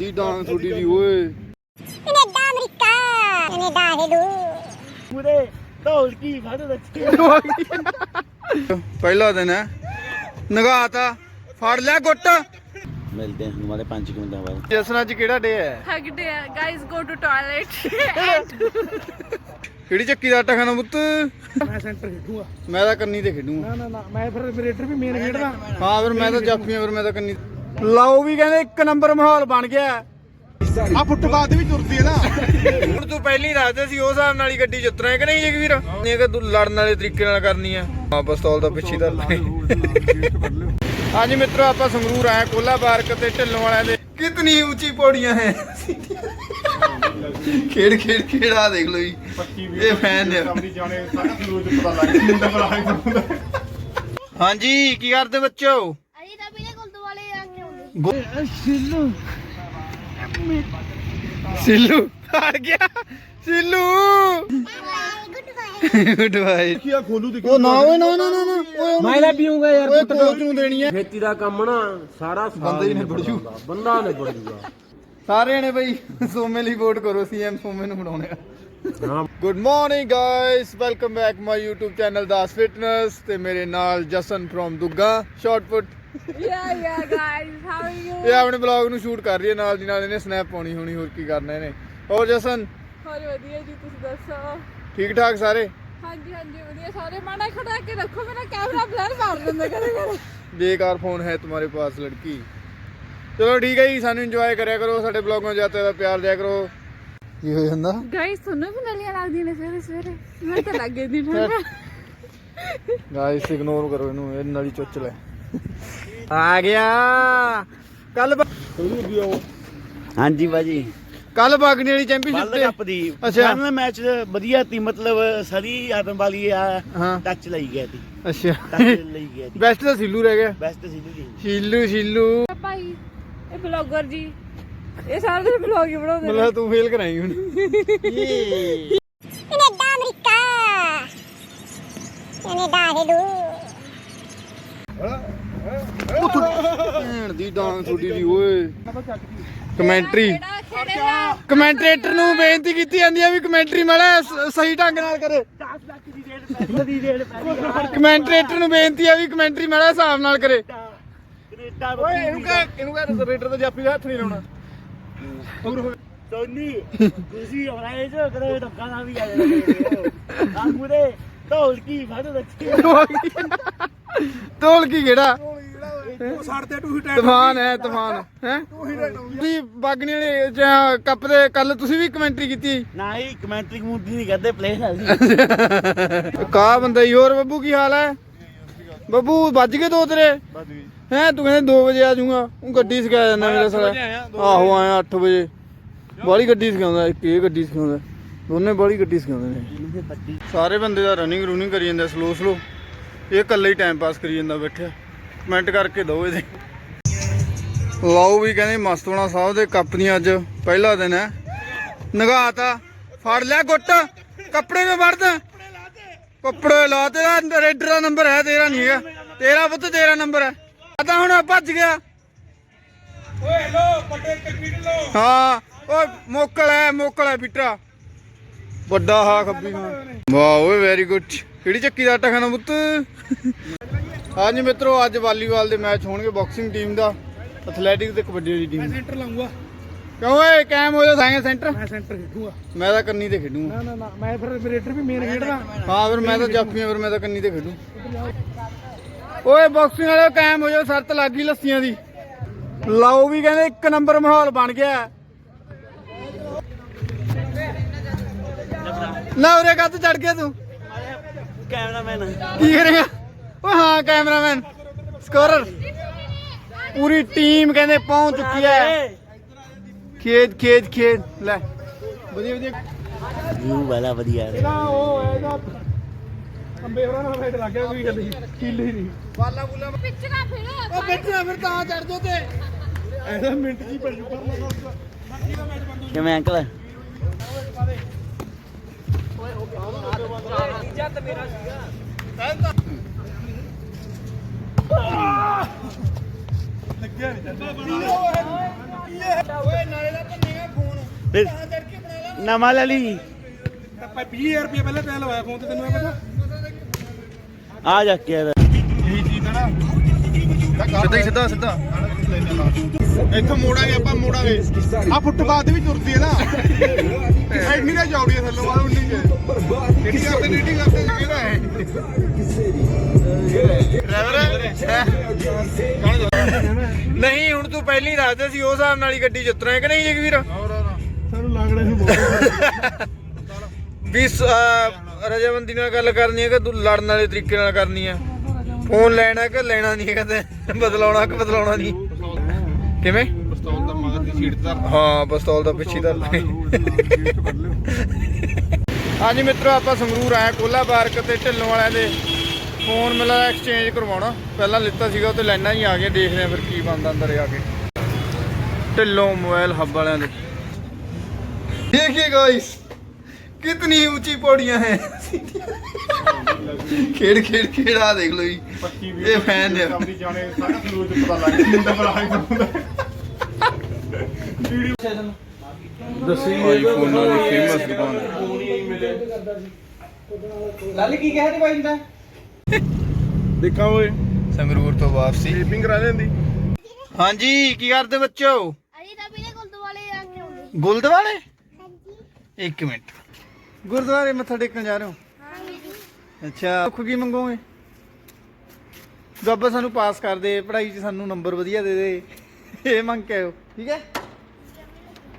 ਦੀ ਡਾਂਗ ਥੋੜੀ ਦੀ ਓਏ। ਕੈਨੇਡਾ ਅਮਰੀਕਾ ਕੈਨੇਡਾ ਹੈਲੋ ਪੂਰੇ ਢੋਲਕੀ ਫੜ ਰੱਖੀ ਪਹਿਲਾ ਦਿਨ ਹੈ। ਨਗਾਤਾ ਫੜ ਲਿਆ ਗੁੱਟ। ਮਿਲਦੇ ਹਾਂ ਹਮਾਰੇ 5 ਮਿੰਟਾਂ ਬਾਅਦ। ਜਸਨਾ ਚ ਕਿਹੜਾ ਡੇ ਹੈ? Hug day. Guys, go to toilet. ਕਿਹੜੀ ਚੱਕੀ ਦਾ ਆਟਾ ਖਾਣਾ ਪੁੱਤ? ਮੈਂ ਸੈਂਟਰ ਖੇਡੂਗਾ। ਮੈਂ ਤਾਂ ਕੰਨੀ ਤੇ ਖੇਡੂਗਾ। ਨਾ ਨਾ ਨਾ ਮੈਂ ਫਿਰ ਰੇਡਰ ਵੀ ਮੇਨ ਖੇਡਦਾ। ਹਾਂ ਫਿਰ ਮੈਂ ਤਾਂ ਜਾਫੀਆਂ ਫਿਰ ਮੈਂ ਤਾਂ ਕੰਨੀ ਲਾਓ ਵੀ ਕਹਿੰਦੇ ਇੱਕ ਨੰਬਰ ਮਾਹੌਲ ਬਣ ਗਿਆ। ਆ ਤੇ ਵੀ ਤੁਰਦੀ ਹੈ ਨਾ। ਹੁਣ ਤੂੰ ਪਹਿਲੀ ਦੱਸਦੇ ਸੀ ਉਸ ਹਿਸਾਬ ਨਾਲ ਹੀ ਗੱਡੀ ਹੈ ਕਿ ਨਹੀਂ ਜਗਵੀਰ? ਨਹੀਂ ਕਿ ਤੂੰ ਲੜਨ ਵਾਲੇ ਤਰੀਕੇ ਨਾਲ ਕਰਨੀ ਆ ਹਾਂ ਪਿਸਤੌਲ ਦਾ ਪਿੱਛੇ ਦਾ ਹਾਂਜੀ ਮਿੱਤਰੋ ਆਪਾਂ ਸੰਗਰੂਰ ਆਏ ਕੋਲਾ ਪਾਰਕ ਤੇ ਢਿੱਲੋਂ ਵਾਲਿਆਂ ਦੇ। ਕਿਤਨੀ ਉੱਚੀ ਪੌੜੀਆਂ ਹੈ। ਖੇਡ ਖੇਡ ਖੇੜਾ ਦੇਖ ਲਓ ਜੀ। ਇਹ ਫੈਨ ਨੇ। ਹਾਂਜੀ ਕੀ ਕਰਦੇ ਬੱਚੋ ਅਜੀ ਤਾਂ ਬਿਲੇ ਗੁਲਦੂ ਵਾਲੇ ਆ ਕੇ ਸਿੱਲੂ ਆ ਗਿਆ। ਸਿੱਲੂ। ਗੁੱਡ ਬਾਈ ਕੀ ਆ ਖੋਲੂ ਦੀ ਉਹ ਨਾ ਓਏ ਨਾ ਨਾ ਨਾ ਨਾ ਓਏ ਮੈਂ ਲੈ ਪੀਊਂਗਾ ਯਾਰ ਓਏ ਕੋਚ ਨੂੰ ਦੇਣੀ ਹੈ ਖੇਤੀ ਦਾ ਕੰਮ ਨਾ ਸਾਰਾ ਬੰਦਾ ਹੀ ਨਿਬੜ ਜੂ। ਬੰਦਾ ਨੇ ਬੜ ਜੂਗਾ। ਸਾਰਿਆਂ ਨੇ ਬਈ ਸੋਮੇ ਲਈ ਵੋਟ ਕਰੋ ਸੀਐਮ ਸੋਮੇ ਨੂੰ ਬਣਾਉਣੇ ਆ ਹਾਂ। Good morning guys welcome back my YouTube channel Das fitness ਤੇ ਮੇਰੇ ਨਾਲ ਜਸਨ ਫਰੋਮ ਦੁੱਗਾ ਸ਼ਾਰਟਪੁੱਟ ਇਹ ਆਪਣੇ ਬਲੌਗ ਨੂੰ ਸ਼ੂਟ ਕਰ ਰਹੀ ਹੈ ਨਾਲ ਦੀ ਨਾਲ ਇਹਨੇ ਸਨੈਪ ਪਾਉਣੀ ਹੋਣੀ ਹੋਰ ਕੀ ਕਰਨਾ ਇਹਨੇ। ਹੋਰ ਜਸਨ? ਹੋਰ ਵਧੀਆ ਜੀ ਤੁਸੀਂ ਦੱਸੋ? ਠੀਕ ਠਾਕ ਸਾਰੇ? ਹਾਂਜੀ ਹਾਂਜੀ ਵਧੀਆ ਸਾਰੇ। ਮਾੜਾ ਖੜਾ ਕੇ ਰੱਖੋ ਮੇਰਾ ਕੈਮਰਾ ਬਲਰ ਮਾਰ ਦਿੰਦਾ ਕਦੇ ਕਦੇ। ਬੇਕਾਰ ਫੋਨ ਹੈ ਤੁਹਾਡੇ ਪਾਸ ਲੜਕੀ। ਚਲੋ ਠੀਕ ਹੈ ਜੀ ਸਾਨੂੰ ਇੰਜੋਏ ਕਰਿਆ ਕਰੋ ਸਾਡੇ ਬਲੌਗਾਂ ਨੂੰ ਜ਼ਿਆਦਾ ਜ਼ਿਆਦਾ ਪਿਆਰ ਦਿਆ ਕਰੋ। ਕੀ ਹੋ ਜਾਂਦਾ? ਗਾਇਸ ਤੁਹਾਨੂੰ ਵੀ ਨਲੀਆਂ ਲੱਗਦੀਆਂ ਨੇ ਸਵੇਰੇ ਸਵੇਰੇ। ਮੈਂ ਤਾਂ ਲੱਗੇ ਦੀ ਠੰਡਾ ਗਾਇਸ ਇਗਨੋਰ ਕਰੋ ਇਹਨੂੰ ਇਹ ਨਾਲੀ ਚੁੱਚ ਲੈ। ਆ ਗਿਆ। ਕੱਲ ਹਾਂਜੀ ਬਾਜੀ ਕੱਲ ਬਾਗਣੀ ਵਾਲੀ ਚੈਂਪੀਅਨਸ਼ਿਪ ਵਰਲਡ ਤੇ ਕੱਪ ਦੀ ਅੱਛਾ। ਫਾਈਨਲ ਮੈਚ ਵਧੀਆ ਤੀ ਮਤਲਬ ਸਰੀ ਆਦਮ ਵਾਲੀ ਆ ਹਾਂ। ਟੱਚ ਲਈ ਗਿਆ ਤੀ। ਅੱਛਾ। ਟੱਚ ਲਈ ਗਿਆ ਤੀ। ਬੈਸਟ ਤਾਂ ਸਿੱਲੂ ਰਹਿ ਗਿਆ। ਬੈਸਟ ਸੀ ਜੀ ਸ਼ੀਲੂ ਸ਼ੀਲੂ। ਭਾਈ ਇਹ ਬਲੌਗਰ ਜੀ। ਇਹ ਸਾਰੇ ਦਿਨ ਬਲੌਗ ਹੀ ਬਣਾਉਂਦੇ ਨੇ। ਮਤਲਬ ਤੂੰ ਫੇਲ ਕਰਾਈ ਹੁਣ। Canada America. ਕੈਨੇਡਾ ਹੈਲੋ ਭੈਣ ਦੀ ਡਾਂਗ ਥੋੜੀ ਦੀ ਓਏ। ਕਮੈਂਟਰੀ। ਕਿਹੜਾ ਨੂੰ ਬੇਨਤੀ ਕੀਤੀ ਜਾਂਦੀ ਆ ਵੀ ਕਮੈਂਟਰੀ ਮਾੜਾ ਸਹੀ ਢੰਗ ਨਾਲ ਕਰੇ। 10 ਨੂੰ ਬੇਨਤੀ ਆ ਵੀ ਕਮੈਂਟਰੀ ਮਾੜਾ ਹਿਸਾਬ ਨਾਲ ਕਰੇ। ਓਏ, ਇਹਨੂੰ ਕਹ ਇਹਨੂੰ ਕਹ ਰੇਡਰ ਦਾ ਜਾਪੀ ਦਾ ਹੱਥ ਨਹੀਂ ਲਾਉਣਾ। ਟੋਨੀ ਤੁਸੀਂ ਆਏ ਜੋ ਕਰੇ ਧੱਕਾ ਨਾ ਵੀ ਆ ਜਾਣਾ। ਆ ਮੂਰੇ ਢੋਲਕੀ ਫੜ ਰੱਖੀ। ਢੋਲ ਕੀ ਕਿਹੜਾ ਸਾੜ ਤੇ ਟੂ ਹਿੱਟ ਤੂਫਾਨ ਹੈ ਤੂਫਾਨ। ਹੈ? ਤੁਸੀਂ ਬਾਗਣੀ ਵਾਲੇ ਜਾਂ ਕੱਪ ਦੇ ਕੱਲ ਤੁਸੀਂ ਵੀ ਕਮੈਂਟਰੀ ਕੀਤੀ? ਨਾ ਹੀ ਕਮੈਂਟਰੀ ਕਮੂੰਟਰੀ ਨਹੀਂ ਕਰਦੇ ਪਲੇਅਰ ਅਸੀਂ ਕਾ ਬੰਦਾ ਹੀ ਹੋਰ ਬੱਬੂ ਕੀ ਹਾਲ ਹੈ? ਬੱਬੂ ਵੱਜ ਗਏ ਦੋ ਤੇਰੇ? ਹੈ ਤੂੰ ਕਹਿੰਦੇ 2 ਵਜੇ ਆ ਜਾਊਗਾ। ਉਹ ਗੱਡੀ ਸਿਖਾ ਜਾਂਦਾ ਮੇਰਾ ਸਾਲਾ। ਆਹੋ ਆਇਆ 8 ਵਜੇ। ਬਾਲੀ ਗੱਡੀ ਸਿਖਾਉਂਦਾ ਇੱਕ ਇਹ ਗੱਡੀ ਸਿਖਾਉਂਦਾ। ਦੋਨੇ ਬਾਲੀ ਗੱਡੀ ਸਿਖਾਉਂਦੇ ਨੇ। ਸਾਰੇ ਬੰਦੇ ਦਾ ਰਨਿੰਗ ਰੂਨਿੰਗ ਕਰੀ ਜਾਂਦਾ ਸਲੋ ਸਲੋ ਇਹ ਇਕੱਲੇ ਹੀ ਟਾਈਮ ਪਾਸ ਕਰੀ ਜਾਂਦਾ ਬੈਠਿਆ। ਕਮੈਂਟ ਕਰਕੇ ਦਿਓ ਇਹਦੇ। ਲਾਓ ਵੀ ਕਹਿੰਦੇ ਮਸਤੋਣਾ ਸਾਹਿਬ ਦੇ ਕੱਪ ਦੀਆਂ ਅੱਜ ਪਹਿਲਾ ਦਿਨ ਹੈ। ਨਗਾਤਾ ਫੜ ਲਿਆ ਗੁੱਟ ਕੱਪੜੇ ਨੂੰ ਵੜਦਾ। ਕੱਪੜੇ ਲਾ ਤੇਰਾ ਰੇਡਰ ਦਾ ਨੰਬਰ ਹੈ ਤੇਰਾ ਨਹੀਂ ਹੈਗਾ। ਤੇਰਾ ਪੁੱਤ ਤੇਰਾ ਨੰਬਰ ਹੈ। ਆ ਤਾਂ ਹੁਣ ਭੱਜ ਗਿਆ। ਓਏ ਲੋ ਵੱਡੇ ਕੱਪੀ ਲੋ ਹਾਂ ਓਏ ਮੋਕਲ ਹੈ ਮੋਕਲ ਹੈ ਬਿਟਰਾ ਵੱਡਾ ਹਾ ਖੱਬੀ ਹਾਂ। ਵਾਹ ਓਏ ਵੈਰੀ ਗੁੱਡ ਕਿਹੜੀ ਚੱਕੀ ਦਾ ਆਟਾ ਖਾਣਾ ਪੁੱਤ? ਹਾਂਜੀ ਮਿੱਤਰੋ ਅੱਜ ਵਾਲੀਬਾਲ ਦੇ ਮੈਚ ਹੋਣਗੇ ਬਾਕਸਿੰਗ ਟੀਮ ਦਾ। ਐਥਲੈਟਿਕ ਤੇ ਕਬੱਡੀ ਦੀ ਟੀਮ ਸੈਂਟਰ ਲਾਉਂਗਾ ਕਿਉਂ ਓਏ ਕੈਮ ਹੋ ਜਾ ਸਾਂਗੇ ਸੈਂਟਰ ਮੈਂ ਸੈਂਟਰ ਖੇਡੂਗਾ। ਮੈਂ ਤਾਂ ਕੰਨੀ ਤੇ ਖੇਡੂਗਾ ਨਾ ਨਾ ਨਾ ਮੈਂ ਫਿਰ ਰੇਡਰ ਵੀ ਮੇਨ ਖੇਡਦਾ। ਹਾਂ ਫਿਰ ਮੈਂ ਤਾਂ ਜਾਫੀਆਂ ਫਿਰ ਮੈਂ ਤਾਂ ਕੰਨੀ ਤੇ ਖੇਡੂ। ਓਏ ਬਾਕਸਿੰਗ ਵਾਲੇ ਕਾਇਮ ਹੋ ਜਾਓ ਸ਼ਰਤ ਲੱਗ ਲੱਸੀਆਂ ਦੀ। ਲਾਓ ਵੀ ਕਹਿੰਦੇ ਇੱਕ ਨੰਬਰ ਮਾਹੌਲ ਬਣ ਗਿਆ। ਨਾ ਉਰੇ ਕੱਤ ਚੜ ਗਿਆ ਤੂੰ। ਕੈਮਰਾਮੈਨ। ਕੀ ਕਰੇਗਾ ਓ ਹਾਂ ਕੈਮਰਾਮੈਨ। ਸਕੋਰਰ। ਪੂਰੀ ਟੀਮ ਕਹਿੰਦੇ ਪਹੁੰਚ ਚੁੱਕੀ ਹੈ। ਖੇਤ ਖੇਤ ਖੇਤ ਲੈ। ਵਧੀਆ ਵਧੀਆ। ਵਿਊ ਵਾਲਾ ਵਧੀਆ ਹੈ। ਇਹਦਾ ਉਹ ਹੈ ਇਹਦਾ ਅੰਬੇ ਹੋਰਾਂ ਨਾਲ ਫਾਈਟ ਲੱਗ ਗਿਆ ਕੋਈ ਗੱਲ ਨਹੀਂ। ਕਿੱਲ ਹੀ ਨਹੀਂ। ਬਾਲਾ ਬੁਲਾ ਪਿੱਛਣਾ ਫਿਰ ਉਹ ਬੈਠਣਾ ਫਿਰ ਤਾਂ ਚੜ ਜੋ ਤੇ। ਐਸਾ ਮਿੰਟ ਜੀ ਪੜ ਜੂਗਾ ਕਿਵੇਂ ਅੰਕਲ ਲੱਗਿਆ ਨਹੀਂ ਜਾਂਦਾ ਓਏ ਨਾਲੇ ਦਾ ਭੰਨੇਗਾ ਫੋਨ ਫਿਰ ਨਵਾਂ ਲੈ ਲਈ। ਆਪਾਂ 20000 ਰੁਪਏ ਪਹਿਲਾਂ ਤੈਨੂੰ ਲਵਾਇਆ ਫੋਨ ਤੇ ਤੈਨੂੰ ਇਹ ਪਤਾ? ਆ ਜਾ ਕੇ ਇਹਦਾ। ਇਹੀ ਚੀਜ਼ ਦਾ ਨਾ। ਸਿੱਧਾ ਸਿੱਧਾ ਸਿੱਧਾ। ਇੱਥੋਂ ਮੋੜਾਂਗੇ ਆਪਾਂ ਮੋੜਾਂਗੇ। ਆ ਫੁੱਟਪਾਥ ਵੀ ਤੁਰਦੀ ਹੈ ਨਾ। ਐਡਨੀ ਦਾ ਚੌੜੀ ਹੈ ਥੱਲੋਂ ਆ ਉੰਨੀ ਚ ਨੀਟੀ ਕਰਦੇ ਨੀਟੀ ਕਰਦੇ ਕਿਹਦਾ ਹੈ? ਨਹੀਂ ਹੁਣ ਤੂੰ ਪਹਿਲੀ ਦੱਸਦੇ ਸੀ ਉਸ ਹਿਸਾਬ ਨਾਲ ਹੀ ਗੱਡੀ ਚ ਉਤਰਾਂ ਕਿ ਨਹੀਂ ਜਗਵੀਰ? ਸਾਨੂੰ ਲੱਗਦਾ ਸੀ ਬਹੁਤ ਵੀ ਸ- ਅਹ ਰਜਾਮੰਦੀ ਨਾਲ ਗੱਲ ਕਰਨੀ ਹੈ ਕਿ ਤੂੰ ਲੜਨ ਵਾਲੇ ਤਰੀਕੇ ਨਾਲ ਕਰਨੀ ਹੈ? ਫੋਨ ਲੈਣਾ ਕਿ ਲੈਣਾ ਨਹੀਂ ਕਹਿੰਦੇ ਬਦਲਾਉਣਾ ਕਿ ਬਦਲਾਉਣਾ ਨਹੀਂ? ਕਿਵੇਂ? ਪਿਸਤੌਲ ਦਾ ਮਗਰ ਦੀ ਸੀਟ ਧਰ ਹਾਂ ਪਿਸਤੌਲ ਦਾ ਪਿੱਛੇ ਦਾ ਹਾਂਜੀ ਮਿੱਤਰੋ ਆਪਾਂ ਸੰਗਰੂਰ ਆਏ ਕੋਲਾ ਪਾਰਕ ਤੇ ਢਿੱਲੋਂ ਵਾਲਿਆਂ ਦੇ ਫੋਨ ਮਿਲਾ ਐਕਸਚੇਂਜ ਕਰਵਾਉਣਾ ਪਹਿਲਾਂ ਲਿੱਤਾ ਸੀਗਾ ਉਹ ਤੇ ਲਾਈਨਾਂ ਹੀ ਆ ਗਈਆਂ ਦੇਖਦੇ ਆ ਫਿਰ ਕੀ ਬਣਦਾ ਅੰਦਰ ਜਾ ਕੇ ਢਿੱਲੋਂ ਮੋਬਾਈਲ ਹੱਬ ਵਾਲਿਆਂ ਦੇ देखिए गाइस कितनी ऊंची पौड़ियां हैं खेड़ खेड़ खेड़ आ देख लो जी ये फैन है ਆਪਣੀ ਜਾਣੇ ਸਾਰਾ ਫਲੂਰ ਚ ਪਤਾ ਲੱਗ ਗਿਆ ਮੁੰਡਾ ਬੜਾ ਦੱਸੀ ਆਈਫੋਨਾਂ ਦੀ ਫੇਮਸ ਦੁਕਾਨ ਦੇਖਾਂ ਓਏ। ਸੰਗਰੂਰ ਤੋਂ ਵਾਪਸੀ। ਸਲੀਪਿੰਗ ਕਰਾ ਲੈਂਦੀ। ਹਾਂਜੀ ਕੀ ਕਰਦੇ ਬੱਚੋ? ਅਜੀ ਤਾਂ ਵੀਰੇ ਗੁਰਦੁਆਰੇ ਆ ਕੇ ਆਉਂਦੇ ਗੁਰਦੁਆਰੇ? ਹਾਂਜੀ। ਇੱਕ ਮਿੰਟ। ਗੁਰਦੁਆਰੇ ਮੱਥਾ ਟੇਕਣ ਜਾ ਰਹੇ ਹੋ? ਹਾਂਜੀ ਅੱਛਾ। ਸੁੱਖ ਕੀ ਮੰਗੋਗੇ? ਰੱਬ ਸਾਨੂੰ ਪਾਸ ਕਰ ਦੇ ਪੜ੍ਹਾਈ 'ਚ ਸਾਨੂੰ ਨੰਬਰ ਵਧੀਆ ਦੇ ਦੇ। ਇਹ ਮੰਗ ਕੇ ਆਇਓ ਠੀਕ ਹੈ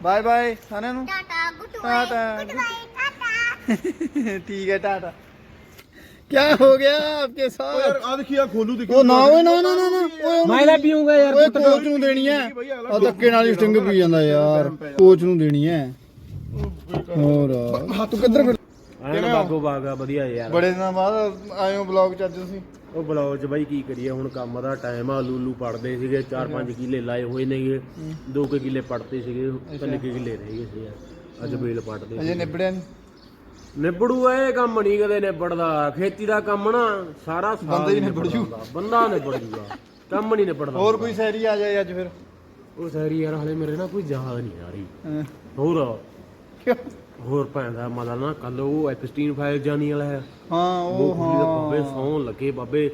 ਬਾਏ ਬਾਏ ਸਾਰਿਆਂ ਨੂੰ tata good tata, goodbye tata ठीक है टाटा क्या हो गया आपके साथ ਆ ਦੇਖੀ ਆ ਖੋਲੂ ਦੇਖੀ ਉਹ ਨਾ ਓਏ ਨਾ ਨਾ ਨਾ ਨਾ ਓਏ ਮੈਂ ਲੈ ਪੀਉਂਗਾ ਯਾਰ ਓਏ ਕੋਚ ਨੂੰ ਦੇਣੀ ਹੈ ਆ ਧੱਕੇ ਨਾਲ ਹੀ ਸਟਿੰਗ ਪੀ ਜਾਂਦਾ ਯਾਰ ਕੋਚ ਨੂੰ ਦੇਣੀ ਹੈ ਹੋਰ ਤੂੰ ਕਿੱਧਰ ਫਿਰ ਐਨ ਬਾਗੋ ਬਾਗਾ ਵਧੀਆ ਯਾਰ ਬੜੇ ਦਿਨਾਂ ਬਾਅਦ ਆਏ ਹੋ ਬਲੌਗ ਚ ਅੱਜ ਤੁਸੀਂ ਉਹ ਬਲੌਗ ਚ ਬਾਈ ਕੀ ਕਰੀਏ? ਹੁਣ ਕੰਮ ਦਾ ਟਾਈਮ ਆ ਲੂਲੂ ਪੜਦੇ ਸੀਗੇ 4-5 ਕਿੱਲੇ ਲਾਏ ਹੋਏ ਨੇਗੇ। 2 ਕਿੱਲੇ ਪੜਤੇ ਸੀਗੇ ਤਿੰਨ ਕੁ ਕਿੱਲੇ ਰਹਿ ਗਏ ਸੀ ਯਾਰ ਅੱਜ ਬੇਲ ਪੜਦੇ ਅਜੇ ਨਿਬੜਿਆ ਨਹੀਂ ਨਿਬੜੂ ਇਹ ਕੰਮ ਨਹੀਂ ਕਦੇ ਨਿਬੜਦਾ। ਖੇਤੀ ਦਾ ਕੰਮ ਨਾ ਸਾਰਾ ਸਾਲ ਬੰਦਾ ਹੀ ਨਿਬੜ। ਜੂ। ਬੰਦਾ ਨਿਬੜ ਜੂਗਾ ਕੰਮ ਨਹੀਂ ਨਿਬੜਦਾ ਹੋਰ ਕੋਈ ਸੈਰੀ ਆ ਜਾਏ ਅੱਜ ਫਿਰ? ਉਹ ਸਾਰੀ ਯਾਰ ਹਲੇ ਮੇਰੇ ਨਾਲ ਕੋਈ ਯਾਦ ਨਹੀਂ ਆ ਰਹੀ। ਹੋਰ? ਕਿਉਂ? ਹੋਰ ਪੈਂਦਾ ਮਤਲਬ ਨਾ ਕੱਲ ਉਹ ਐਪਸਟੀਨ ਫਾਈਲ ਜਾਣੀ ਵਾਲਾ ਹੈ। ਹਾਂ ਉਹ ਹਾਂ ਬਾਬੇ ਸੌਣ ਲੱਗੇ ਬਾਬੇ।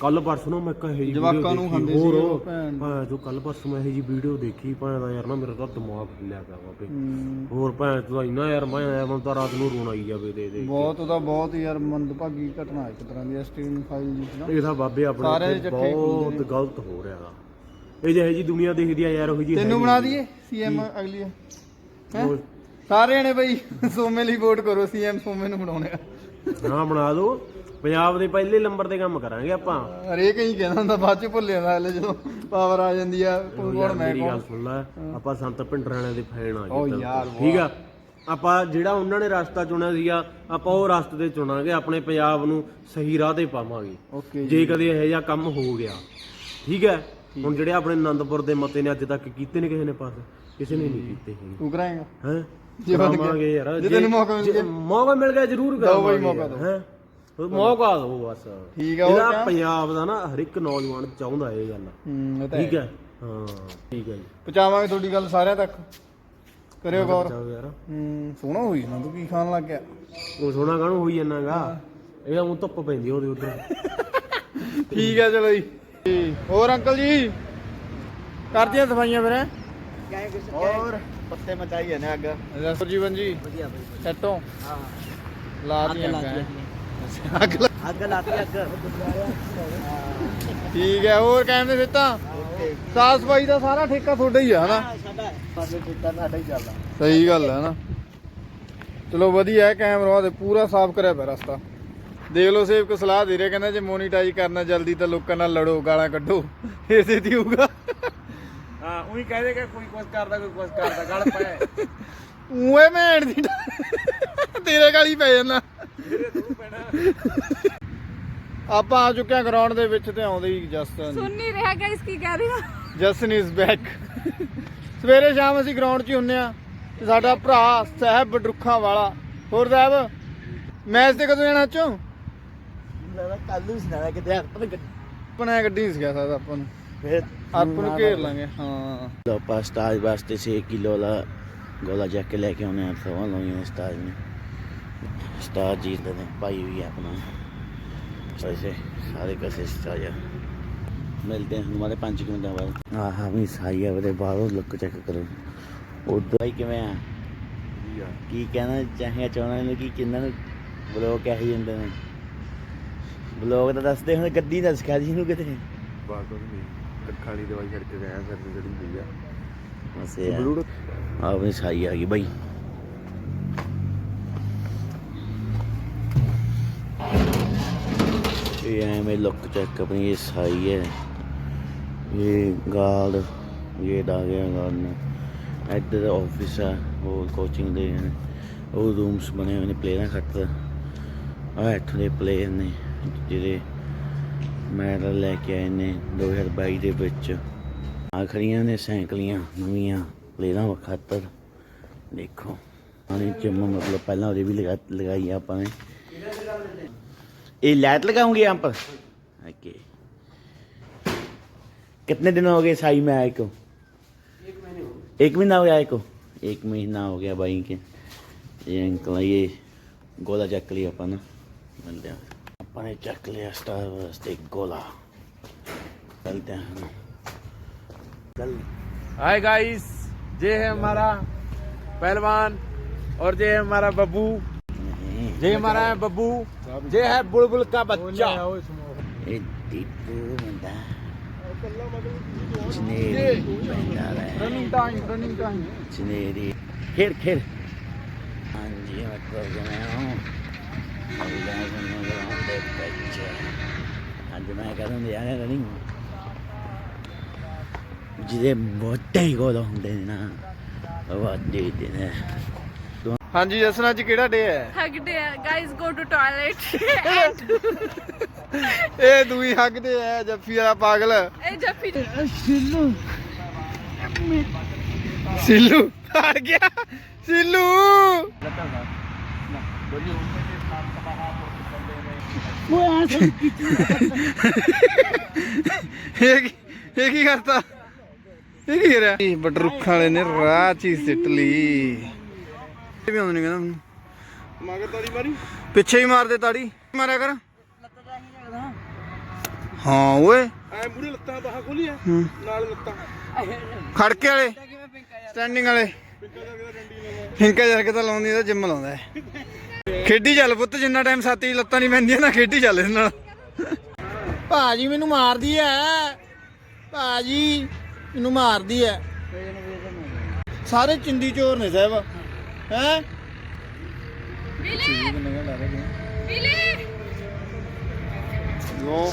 ਕੱਲ ਪਰਸੋਂ ਨੂੰ ਮੈਂ ਕਹੇ ਜੀ ਜਵਾਕਾਂ ਨੂੰ ਖਾਂਦੇ ਹੋਰ ਸੀਗੇ ਉਹ ਭੈਣ। ਭਾਂ ਜੋ ਕੱਲ ਪਰਸੋਂ ਮੈਂ ਇਹ ਜੀ ਵੀਡੀਓ ਦੇਖੀ ਭਾਂ ਦਾ ਯਾਰ ਨਾ ਮੇਰਾ ਤਾਂ ਦਿਮਾਗ ਹਿੱਲਿਆ ਪਿਆ ਬਾਬੇ। ਹੋਰ ਭਾਂ ਤੂੰ ਇੰਨਾ ਯਾਰ ਮੈਂ ਆਇਆ ਮੈਂ ਤਾਂ ਰਾਤ ਨੂੰ ਰੋਣ ਆਈ ਜਾਵੇ ਦੇ ਦੇ ਬਹੁਤ ਉਹਦਾ ਬਹੁਤ ਯਾਰ ਮੰਦਭਾਗੀ ਘਟਨਾ ਇੱਕ ਤਰ੍ਹਾਂ ਦੀ ਸਟ੍ਰੀਮ ਫਾਈਲ ਜੀ ਸੀ ਨਾ। ਇਹ ਤਾਂ ਬਾਬੇ ਆਪਣੇ ਬਹੁਤ ਗਲਤ ਹੋ ਰਿਹਾ ਇਹ ਜਿਹੇ ਜੀ ਦੁਨੀਆ ਦੇਖਦੀ ਆ ਯਾਰ ਉਹ ਜੀ ਤੈਨੂੰ ਬਣਾ ਦਈਏ ਸੀਐਮ ਅਗਲੀ ਹੈਂ? ਸਾਰਿਆਂ ਨੇ ਬਈ ਸੋਮੇ ਲਈ ਵੋਟ ਕਰੋ ਸੀਐਮ ਸੋਮੇ ਨੂੰ ਬਣਾਉਣੇ ਆ। ਹਾਂ ਬਣਾ ਦੋ। ਪੰਜਾਬ ਦੇ ਪਹਿਲੇ ਨੰਬਰ ਤੇ ਕੰਮ ਕਰਾਂਗੇ ਆਪਾਂ। ਹਰੇਕ ਹੀ ਕਹਿੰਦਾ ਹੁੰਦਾ ਬਾਅਦ ਚ ਭੁੱਲ ਜਾਂਦਾ ਹਲੇ ਜਦੋਂ ਪਾਵਰ ਆ ਜਾਂਦੀ ਆ ਕੌਣ ਮੈਂ ਕੌਣ ਗੱਲ ਸੁਣ ਲੈ ਆਪਾਂ ਸੰਤ ਵਾਲਿਆਂ ਦੇ ਫੈਨ ਆ ਓ ਜੀ ਯਾਰ, ਠੀਕ ਆ? ਆਪਾਂ ਜਿਹੜਾ ਉਹਨਾਂ ਨੇ ਰਸਤਾ ਚੁਣਿਆ ਸੀਗਾ ਆਪਾਂ ਉਹ ਰਸਤੇ ਤੇ ਚੁਣਾਂਗੇ ਆਪਣੇ ਪੰਜਾਬ ਨੂੰ ਸਹੀ ਰਾਹ ਤੇ ਪਾਵਾਂਗੇ। ਓਕੇ ਜੇ ਕਦੇ ਇਹੋ ਜਿਹਾ ਕੰਮ ਹੋ ਗਿਆ ਠੀਕ ਹੈ ਹੁਣ ਜਿਹੜੇ ਆਪਣੇ ਆਨੰਦਪੁਰ ਦੇ ਮਤੇ ਨੇ ਅੱਜ ਤੱਕ ਕੀਤੇ ਨੇ ਕਿਸੇ ਨੇ ਪਾਸ? ਕਿਸੇ ਨੇ ਨਹੀਂ ਕੀਤੇ ਤੂੰ ਕਰਾਏਗਾ ਹੈ? ਜੇ ਬਣ ਗਿਆ। ਕਰਾਵਾਂਗੇ ਯਾਰ ਜੇ ਤੈਨੂੰ ਮੌਕਾ ਮਿਲ ਜੇ- ਗਿਆ। ਮੌਕਾ ਮਿਲ ਗਿਆ ਜ਼ਰੂਰ ਦਿਓ ਬਈ ਮੌਕਾ ਦਿਓ। ਹੈਂ? ਉਹ ਮੌਕਾ ਦਿਓ ਬਸ। ਠੀਕ ਆ, ਹੋਰ ਇਹਦਾ ਕਿਆ? ਪੰਜਾਬ ਦਾ ਨਾ ਹਰ ਇੱਕ ਨੌਜਵਾਨ ਚਾਹੁੰਦਾ ਇਹ ਗੱਲ। ਹੂੰ ਇਹ ਤਾਂ ਠੀਕ ਹੈ। ਹੈ? ਹਾਂ ਠੀਕ ਹੈ ਜੀ। ਪਹੁੰਚਾਵਾਂਗੇ ਤੁਹਾਡੀ ਗੱਲ ਸਾਰਿਆਂ ਤੱਕ। ਕਰਿਓ ਗੌਰ। ਚਾਹੋ ਯਾਰ। ਹੂੰ ਸੋਹਣਾ ਹੋਈ ਨਾ ਤੂੰ ਕੀ ਖਾਣ ਲੱਗ ਗਿਆ? ਉਹ ਸੋਹਣਾ ਕਾਹਨੂੰ ਹੋਈ ਜਾਂਦਾਗਾ ਇਹਦਾ ਮੂੰਹ ਧੁੱਪ ਪੈਂਦੀ ਉਹਦੇ ਉੱਤੇ ਠੀਕ ਹੈ ਚਲੋ ਜੀ। ਹੋਰ ਅੰਕਲ ਜੀ? ਕਰਦੀਆਂ ਸਫਾਈਆਂ ਫਿਰ? ਹੋਰ? ਪੱਤੇ ਮਚਾਈ ਨੇ ਅੱਗ। ਦੱਸੋ ਜੀਵਨ ਜੀ ਵਧੀਆ ਬਈ ਸੈਟੋਂ ਹਾਂ? ਲਾ ਦੀਆਂ ਅੱਗ ਅੱਗ। ਲਾ- ਅੱਗ ਲਾਤੀ ਅੱਗ। ਠੀਕ ਹੈ ਹੋਰ ਕਹਿੰਦੇ ਫਿਰ ਤਾਂ ਸਾਫ਼ ਸਫ਼ਾਈ ਦਾ ਸਾਰਾ ਠੇਕਾ ਤੁਹਾਡਾ ਹੀ ਆ ਹਨਾ? ਸਾਡਾ ਸਾਡੇ ਠੇਕਾ ਸਾਡਾ ਹੀ ਚੱਲਦਾ। ਸਹੀ ਗੱਲ ਹੈ ਨਾ ਚਲੋ ਵਧੀਆ ਹੈ ਕੈਮਰਾ ਤੇ ਪੂਰਾ ਸਾਫ਼ ਕਰਿਆ ਪਿਆ ਰਸਤਾ। ਦੇਖ ਲਓ ਸੇਵਕ ਸਲਾਹ ਦੇ ਰਿਹਾ ਕਹਿੰਦਾ ਜੇ ਮੋਨੀਟਾਈਜ਼ ਕਰਨਾ ਜਲਦੀ ਤਾਂ ਲੋਕਾਂ ਨਾਲ ਲੜੋ ਗਾਲਾਂ ਕੱਢੋ। ਇਸੇ ਦੀ ਹੋਊਗਾ ਹਾਂ ਉਹੀ ਕਹਦੇ ਕਿ ਕੋਈ ਕੁਝ ਕਰਦਾ ਕੋਈ ਕੁਝ ਕਰਦਾ ਗੱਲ ਪਏ ਓਏ ਭੈਣ ਦੀ ਤੇਰੇ ਗਾਲੀ ਪੈ ਜਾਂਦਾ। ਆਪਾਂ ਆ ਚੁੱਕੇ ਹਾਂ ਗਰਾਊਂਡ ਦੇ ਵਿੱਚ ਤੇ ਆਉਂਦੇ ਹੀ ਜਸਨ। ਸੁਣ ਨਹੀਂ ਰਿਹਾ ਗਾਇਸ ਕੀ ਕਹਿ ਰਹੇ। ਹੋ ਜਸਨ ਇਜ਼ ਬੈਕ ਸਵੇਰੇ ਸ਼ਾਮ ਅਸੀਂ ਗਰਾਊਂਡ 'ਚ ਹੀ ਹੁੰਨੇ ਆ ਤੇ ਸਾਡਾ ਭਰਾ ਸਾਹਿਬ ਬਡਰੁੱਖਾਂ ਵਾਲਾ। ਹੋਰ ਸਾਹਿਬ ਮੈਚ ਤੇ ਕਦੋਂ ਜਾਣਾ ਚੋਂ ਕੱਲ ਨੂੰ ਸੁਣਾਇਆ ਕਿਤੇ ਹੱਥ ਤੇ ਆਪਣਾ ਗੱਡੀ ਨਹੀਂ ਸਿਖਾ ਸਕਦਾ ਆਪਾਂ ਨੂੰ। ਫੇਰ ਹਰਪ ਨੂੰ ਘੇਰ ਲਾਂਗੇ ਹਾਂ। ਲੋ ਪਾਸਤਾ ਵਾਸਤੇ 6 ਕਿਲੋ ਦਾ ਗੋਲਾ ਚੱਕ ਕੇ ਲੈ ਕੇ ਆਉਣੇ ਆ ਸਵਾ ਲਾਉਣੇ ਸਟਾਰ ਨੇ। ਸਟਾਰ ਜੀ ਦਾ ਨੇ ਪਾਈ ਹੋਈ ਹੈ ਆਪਣਾ। ਵੈਸੇ ਸਾਰੇ ਕਸੇ ਸਟਾਰ ਮਿਲਦੇ ਹਨ ਹਮਾਰੇ 5 ਮਿੰਟਾਂ ਬਾਅਦ। ਆਹ ਹਾਂ ਵੀ ਸਾਈ ਆ ਉਹਦੇ ਬਾਹਰੋਂ ਲੁੱਕ ਚੈੱਕ ਕਰੋ। ਉਧਰ ਭਾਈ ਕਿਵੇਂ ਆ? ਕੀ ਕਹਿਣਾ ਚਾਹਿਆ ਚਾਹਣਾ ਨੇ ਕਿ ਕਿੰਨਾਂ ਨੂੰ ਬਲੌਗ ਕਹਿ ਜਾਂਦੇ ਨੇ? ਬਲੌਗ ਤਾਂ ਦੱਸਦੇ ਹੁਣ ਗੱਡੀ ਦਾ ਸਿਖਾ ਜੀ ਨੂੰ ਕਿਤੇ। ਬਾਤ ਨਹੀਂ। ਕੱਖਾਂ ਦੀ ਦਵਾਈ ਛੱਡ ਕੇ ਗਿਆ ਫਿਰ ਜਿਹੜੀ ਹੁੰਦੀ ਆ। ਅਸੀਂ ਆ। ਆਪਣੀ ਸਾਈ ਆ ਗਈ ਬਾਈ। ਇਹ ਐਵੇਂ ਲੁੱਕ ਚੈੱਕ ਆਪਣੀ ਇਹ ਸਾਈ ਹੈ। ਇਹ ਗਾਰਡ ਇਹ ਦਾ ਗਿਆ ਗਾਰਡ ਨੇ। ਇੱਧਰ ਆਫਿਸ ਆ ਉਹ ਕੋਚਿੰਗ ਦੇ ਉਹ ਰੂਮਸ ਬਣੇ ਹੋਏ ਨੇ ਪਲੇਅਰਾਂ ਖਾਤਰ ਆ ਇੱਥੋਂ ਦੇ ਪਲੇਅਰ ਨੇ ਜਿਹੜੇ ਮੈਡਲ ਲੈ ਕੇ ਆਏ ਨੇ 2022 ਦੇ ਵਿੱਚ ਆ ਖੜੀਆਂ ਨੇ ਸਾਈਕਲੀਆਂ ਨਵੀਆਂ ਪਲੇਅਰਾਂ ਖਾਤਰ ਦੇਖੋ ਆਨੇ ਜਿੰਮ ਮਤਲਬ ਪਹਿਲਾਂ ਉਹਦੇ ਵੀ ਲਗਾ ਲਗਾਈ ਆ ਆਪਾਂ ਨੇ ये लाइट लगाऊंगे यहाँ पर ओके कितने दिन हो गए साई में आए को एक महीना हो गया आए को एक महीना हो गया भाई के ये अंकल ये गोला चक लिया अपन मिलते हैं अपन ने चक लिया स्टार वास्ते गोला चलते हैं कल हाय गाइस ये है हमारा पहलवान और ये है हमारा बब्बू ये हमारा है बब्बू ये है बुलबुल का बच्चा ये दीपू बंदा चनेरी बंदा है running time running time चनेरी Kher Kher हाँ जी मतलब जो मैं ਅੱਜ ਮੈਂ ਕਰਨ ਦਿਆ ਨੇ ਰਨਿੰਗ ਜਿਹਦੇ ਮੋਟੇ ਹੀ ਗੋਲ ਹੁੰਦੇ ਨੇ ਨਾ ਉਹ ਅੱਡੇ ਦੇ ਨੇ ਹਾਂਜੀ ਜਸਨ ਅੱਜ ਕਿਹੜਾ ਡੇ ਹੈ? Hug day guys go to toilet ਇਹ ਦੂਈ ਹੱਗਦੇ ਆ ਜੱਫੀ ਵਾਲਾ ਪਾਗਲ। ਇਹ ਜੱਫੀ ਸਿੱਲੂ। ਆ ਗਿਆ। ਸਿੱਲੂ। ਇਹ ਕੀ ਇਹ ਕੀ ਕਰਤਾ? ਇਹ ਕੀ ਕਰਿਆ? ਇਹ ਬਟ ਰੁੱਖਾਂ ਵਾਲੇ ਨੇ ਰਾਹ ਚ ਹੀ ਸਿੱਟ ਲਈ। ਇਹ ਵੀ ਆਉਂਦੇ ਨਹੀਂ ਕਹਿੰਦਾ ਮੈਨੂੰ? ਮਗਰ ਤਾੜੀ ਮਾਰੀ। ਪਿੱਛੇ ਹੀ ਮਾਰਦੇ ਤਾੜੀ। ਮਾਰਿਆ ਕਰ। ਹਾਂ ਓਏ। ਐ ਮੂਰੇ ਲੱਤਾਂ ਬਾਹਾਂ ਖੋਲੀਆਂ। ਹੂੰ। ਨਾਲ ਲੱਤਾਂ। ਖੜਕੇ ਵਾਲੇ। ਸਟੈਂਡਿੰਗ ਵਾਲੇ। ਹਿੰਕਾ ਜਰ ਕੇ ਤਾਂ ਲਾਉਂਦੀ? ਇਹਦਾ ਜਿੰਮ ਲਾਉਂਦਾ। ਹੈ ਖੇਡੀ ਚੱਲ ਪੁੱਤ ਜਿੰਨਾ ਟਾਈਮ ਸਾਤੀ ਲੱਤਾਂ ਨਹੀਂ ਪੈਂਦੀਆਂ ਨਾ ਖੇਡੀ ਚੱਲ ਇਹਦੇ ਨਾਲ। ਭਾਜੀ ਮੈਨੂੰ ਮਾਰਦੀ ਐ। ਭਾਜੀ ਮੈਨੂੰ ਮਾਰਦੀ ਐ। ਸਾਰੇ ਚਿੰਦੀ ਚੋਰ ਨੇ ਸਾਹਿਬ। ਹੈ? ਬਿਲੀ ਬਿਲੀ ਲੋ।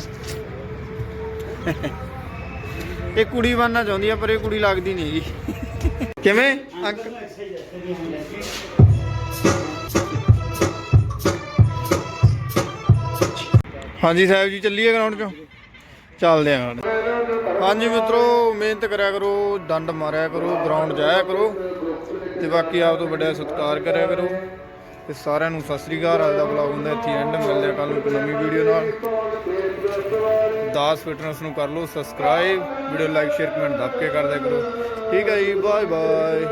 ਇਹ ਕੁੜੀ ਬਣਨਾ ਚਾਹੁੰਦੀ ਆ ਪਰ ਇਹ ਕੁੜੀ ਲੱਗਦੀ ਨਹੀਂ ਹੈਗੀ। ਕਿਵੇਂ? ਹਾਂਜੀ ਸਾਹਿਬ ਜੀ, ਚੱਲੀਏ ਗਰਾਊਂਡ 'ਚੋਂ। ਚੱਲਦੇ ਆਂ ਹਾਂਜੀ ਮਿੱਤਰੋ, ਮਿਹਨਤ ਕਰਿਆ ਕਰੋ ਡੰਡ ਮਾਰਿਆ ਕਰੋ ਗਰਾਊਂਡ ਜਾਇਆ ਕਰੋ। ਤੇ ਬਾਕੀ ਆਪ ਤੋਂ ਵੱਡਾ ਸਤਿਕਾਰ ਕਰਿਆ ਕਰੋ। ਤੇ ਸਾਰਿਆਂ ਨੂੰ ਸਤਿ ਸ੍ਰੀ ਅਕਾਲ। ਅੱਜ ਦਾ ਵਲੌਗ ਹੁੰਦਾ ਇੱਥੇ ਐਂਡ ਮਿਲਦੇ ਆ ਕੱਲ ਨੂੰ ਇੱਕ ਨਵੀਂ ਵੀਡੀਓ ਨਾਲ। ਦਾਸ ਫਿਟਨੈਸ ਨੂੰ ਕਰ ਲਓ subscribe video like share comment ਦੱਬ ਕੇ ਕਰਦਿਆ ਕਰੋ। ਠੀਕ ਹੈ ਜੀ ਬਾਏ ਬਾਏ